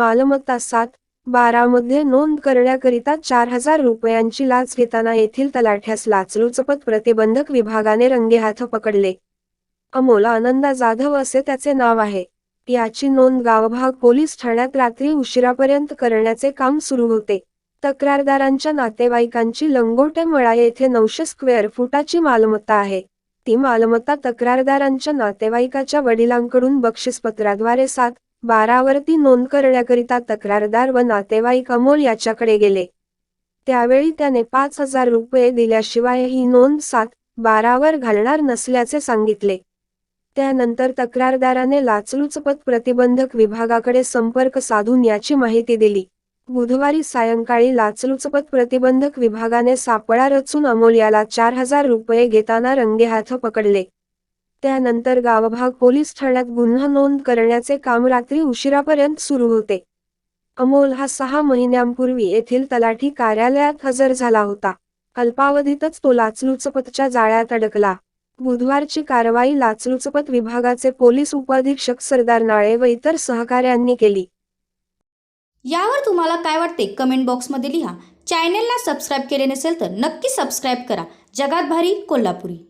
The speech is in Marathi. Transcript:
मालमत्ता सात बारामध्ये नोंद करण्याकरिता चार हजार रुपयांची लाच घेताना येथील तलाठ्यास लाचलुचपत प्रतिबंधक विभागाने रंगेहाथ पकडले. अमोल आनंदा जाधव असे त्याचे नाव आहे. याची नोंद गावभाग पोलीस ठाण्यात रात्री उशिरापर्यंत करण्याचे काम सुरू होते. तक्रारदारांच्या नातेवाईकांची लंगोटे मळा येथे नऊशे स्क्वेअर फुटाची मालमत्ता आहे. ती मालमत्ता तक्रारदारांच्या नातेवाईकाच्या वडिलांकडून बक्षीसपत्राद्वारे सात बारावरती नोंद करण्याकरिता तक्रारदार व नातेवाईक अमोल याच्याकडे गेले. त्यावेळी त्याने पाच हजार रुपये दिल्याशिवाय ही नोंद सात बारावर घालणार नसल्याचे सांगितले. त्यानंतर तक्रारदाराने लाचलुचपत प्रतिबंधक विभागाकडे संपर्क साधून याची माहिती दिली. बुधवारी सायंकाळी लाचलुचपत प्रतिबंधक विभागाने सापळा रचून अमोल याला चार हजार रुपये घेताना रंगेहाथ पकडले. त्यानंतर गावभाग पोलीस ठाण्यात गुन्हा नोंद करण्याचे काम रात्री उशिरापर्यंत सुरू होते. अमोल हा सहा महिन्यांपूर्वी येथील तलाठी कार्यालयात हजर झाला होता. अल्पावधीतच तो लाचलुचपतच्या जाळ्यात अडकला. बुधवारची कारवाई लाचलुचपत विभागाचे पोलीस उपाधीक्षक सरदार नाळे व इतर सहकाऱ्यांनी केली. यावर तुम्हाला काय वाटते? कमेंट बॉक्समध्ये लिहा. चॅनेलला सबस्क्राईब केले नसेल तर नक्की सबस्क्राईब करा. जगात भारी कोल्हापुरी.